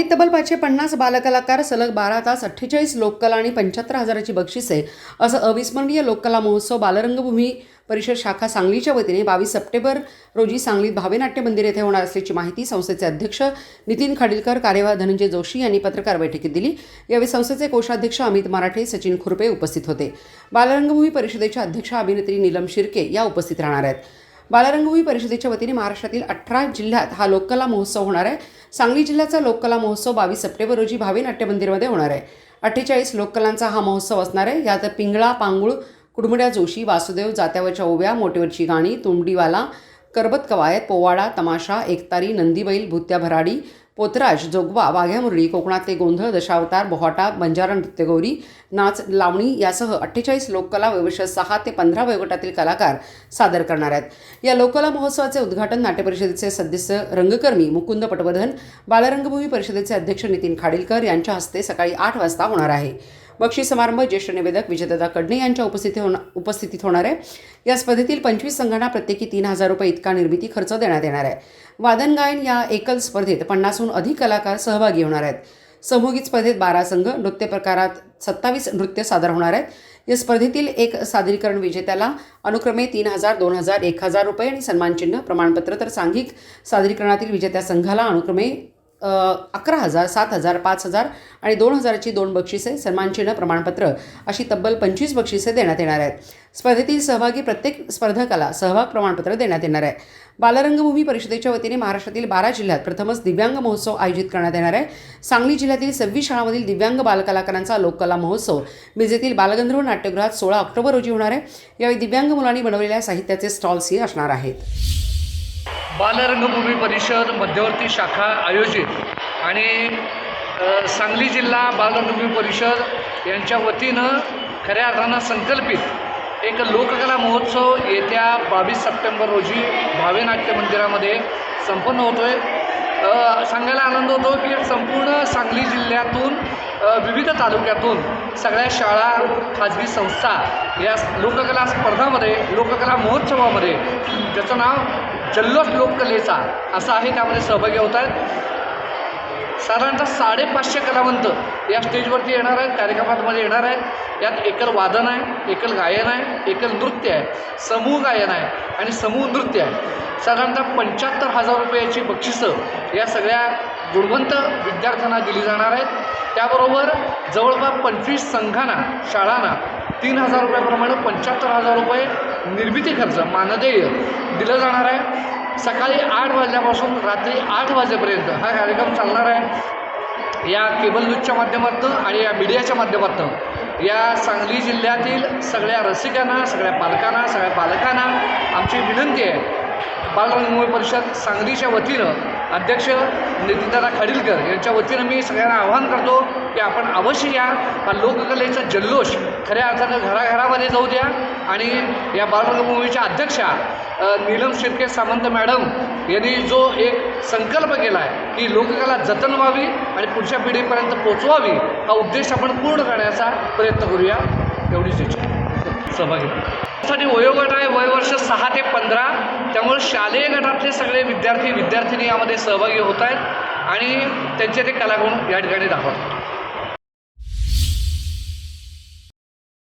सांगलीत तब्बल पाचशे पन्नास बालकलाकार सलग बारा तास अठ्ठेचाळीस लोककला आणि पंच्याहत्तर हजाराची बक्षिसे असं अविस्मरणीय लोककला महोत्सव बालरंगभूमी परिषद शाखा सांगलीच्या वतीने बावीस सप्टेंबर रोजी सांगलीत भावेनाट्य मंदिर येथे होणार असल्याची माहिती संस्थेचे अध्यक्ष नितीन खाडीलकर कार्यवाह धनंजय जोशी यांनी पत्रकार बैठकीत दिली. यावेळी संस्थेचे कोषाध्यक्ष अमित मराठे सचिन खुरपे उपस्थित होते. बालरंगभूमी परिषदेच्या अध्यक्ष अभिनेत्री नीलम शिर्के या उपस्थित राहणार आहेत. बालरंगभूमी परिषदेच्या वतीने महाराष्ट्रातील अठरा जिल्ह्यात हा लोककला महोत्सव होणार आहे. सांगली जिल्ह्याचा लोककला महोत्सव बावीस सप्टेंबर रोजी भावे नाट्य मंदिरमध्ये होणार आहे. अठ्ठेचाळीस लोककलांचा हा महोत्सव असणार आहे. यात पिंगळा पांगुळ कुडमुड्या जोशी वासुदेव जात्यावरच्या ओव्या मोटेवरची गाणी तुंबडीवाला करबत कवायत पोवाडा तमाशा एकतारी नंदीबैल भुत्या भराडी पोतराज जोगवा वाघ्या मुरळी कोकणातले गोंधळ दशावतार बोहाटा बंजारा नृत्यगौरी नाच लावणी यासह अठ्ठेचाळीस लोककला वयोवर्ष सहा ते पंधरा वयोगटातील कलाकार सादर करणार आहेत. या लोककला महोत्सवाचे उद्घाटन नाट्यपरिषदेचे सदस्य रंगकर्मी मुकुंद पटवर्धन बालरंगभूमी परिषदेचे अध्यक्ष नितीन खाडीलकर यांच्या हस्ते सकाळी आठ वाजता होणार आहे. बक्षी समारंभ ज्येष्ठ निवेदक विजेता कडणे यांच्या उपस्थिती होणार उपस्थितीत होणार आहे. या स्पर्धेतील पंचवीस संघांना प्रत्येकी तीन हजार रुपये इतका निर्मिती खर्च देण्यात येणार आहे. वादन गायन या एकल स्पर्धेत पन्नासहून अधिक कलाकार सहभागी होणार आहेत. समूहित स्पर्धेत बारा संघ नृत्य प्रकारात सत्तावीस नृत्य सादर होणार आहेत. या स्पर्धेतील एक सादरीकरण विजेत्याला अनुक्रमे तीन हजार दोन हजार एक हजार रुपये आणि सन्मानचिन्ह प्रमाणपत्र तर सांघिक सादरीकरणातील विजेत्या संघाला अनुक्रमे अकरा हजार सात हजार पाच हजार आणि दोन हजाराची दोन बक्षिसे सन्मानचिन्ह प्रमाणपत्र अशी तब्बल पंचवीस बक्षिसे देण्यात येणार आहेत. स्पर्धेतील सहभागी प्रत्येक स्पर्धकाला सहभाग प्रमाणपत्र देण्यात येणार आहे. बालरंगभूमी परिषदेच्या वतीने महाराष्ट्रातील बारा जिल्ह्यात प्रथमच दिव्यांग महोत्सव आयोजित करण्यात येणार आहे. सांगली जिल्ह्यातील सव्वीस शाळांमधील दिव्यांग बालकलाकारांचा लोककला महोत्सव मिजेतील बालगंधर्व नाट्यगृहात सोळा ऑक्टोबर रोजी होणार आहे. यावेळी दिव्यांग मुलांनी बनवलेल्या साहित्याचे स्टॉल्सही असणार आहेत. बालरंगभूमी परिषद मध्यवर्ती शाखा आयोजित आणि सांगली जिल्हा बालरंगभूमी परिषद यांच्या वतीनं खऱ्या अर्थानं संकल्पित एक लोककला महोत्सव येत्या बावीस सप्टेंबर रोजी भावे नाट्य मंदिरामध्ये संपन्न होतो आहे सांगायला आनंद होतो की संपूर्ण सांगली जिल्ह्यातून विविध तालुक्यातून सगळ्या शाळा खाजगी संस्था या लोककला स्पर्धामध्ये लोककला महोत्सवामध्ये ज्याचं नाव जल्लोष लोककलेचा असं आहे त्यामध्ये सहभागी होत आहेत. साधारणतः साडेपाचशे कलावंत या स्टेजवरती येणार आहेत कार्यक्रमांमध्ये येणार आहेत. यात एकल वादन आहे एकल गायन आहे एकल नृत्य आहे. समूह गायन आहे आणि समूह नृत्य आहे. साधारणतः पंच्याहत्तर हजार रुपयाची बक्षिसं या सगळ्या गुणवंत विद्यार्थ्यांना दिली जाणार आहेत. त्याबरोबर जवळपास पंचवीस संघांना शाळांना तीन हजार रुपयाप्रमाणे पंच्याहत्तर हजार रुपये निर्मिती खर्च मानदेय दिलं जाणार आहे. सकाळी आठ वाजल्यापासून रात्री आठ वाजेपर्यंत हा कार्यक्रम चालणार आहे. या केबल न्यूजच्या माध्यमातून आणि या मीडियाच्या माध्यमातून. या सांगली जिल्ह्यातील सगळ्या रसिकांना सगळ्या पालकांना सगळ्या पालकांना आमची विनंती आहे. बालरंगभूमी परिषद सांगलीच्या वतीनं अध्यक्ष नितीनदादा खाडीलकर यांच्या वतीनं मी सगळ्यांना आवाहन करतो की आपण अवश्य या. हा लोककलेचा जल्लोष खऱ्या अर्थानं घराघरामध्ये जाऊ द्या. आणि या बालरंगभूमीच्या अध्यक्षा नीलम शिर्के सामंत मॅडम यांनी जो एक संकल्प केला आहे की लोककला जतन व्हावी आणि पुढच्या पिढीपर्यंत पोचवावी हा उद्देश आपण पूर्ण करण्याचा प्रयत्न करूया. एवढीच इच्छा. सहभागी साठी वयोगट आहे वयवर्ष सहा ते पंधरा. त्यामुळे शालेय गटातले सगळे विद्यार्थी विद्यार्थिनी यामध्ये सहभागी होत आहेत. आणि त्यांचे ते कलागुण या ठिकाणी दाखवतात.